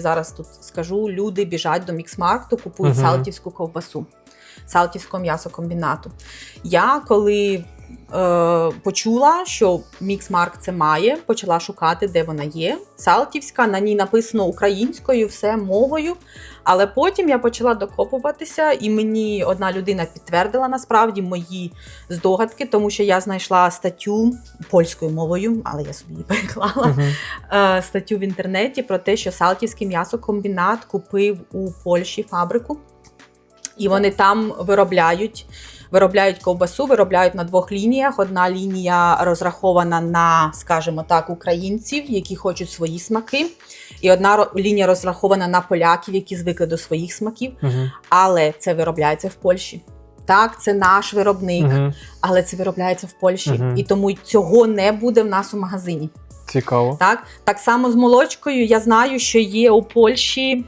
зараз тут скажу, люди біжать до міксмаркту, купують Мгм. салтівську ковбасу, салтівського м'ясокомбінату. Я коли почула, що міксмарк це має, почала шукати, де вона є. Салтівська, на ній написано українською, все мовою. Але потім я почала докопуватися, і мені одна людина підтвердила насправді мої здогадки, тому що я знайшла статтю польською мовою, але я собі її переклала. Е, статтю в інтернеті про те, що Салтівський м'ясокомбінат купив у Польщі фабрику, і вони там виробляють. Виробляють ковбасу, виробляють на двох лініях. Одна лінія розрахована на, скажімо так, українців, які хочуть свої смаки, і одна лінія розрахована на поляків, які звикли до своїх смаків. Мгм. Але це виробляється в Польщі. Так, це наш виробник, Мгм. але це виробляється в Польщі, Мгм. і тому цього не буде в нас у магазині. Цікаво. Так, так само з молочкою. Я знаю, що є у Польщі.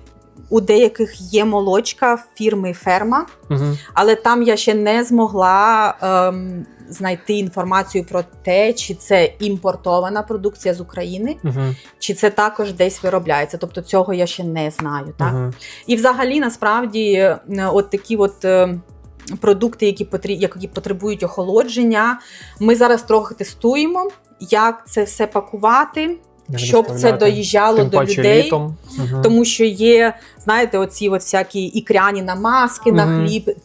У деяких є молочка фірми Ферма, Мгм. але там я ще не змогла ем, знайти інформацію про те, чи це імпортована продукція з України, Мгм. чи це також десь виробляється. Тобто цього я ще не знаю. Так? Мгм. І взагалі, насправді, от такі от. е, Продукти, які які потребують охолодження, ми зараз трохи тестуємо, як це все пакувати, щоб це доїжджало Тим до паче людей. літом. Тому що є, знаєте, оці от всякі ікряні намазки на Мгм. хліб.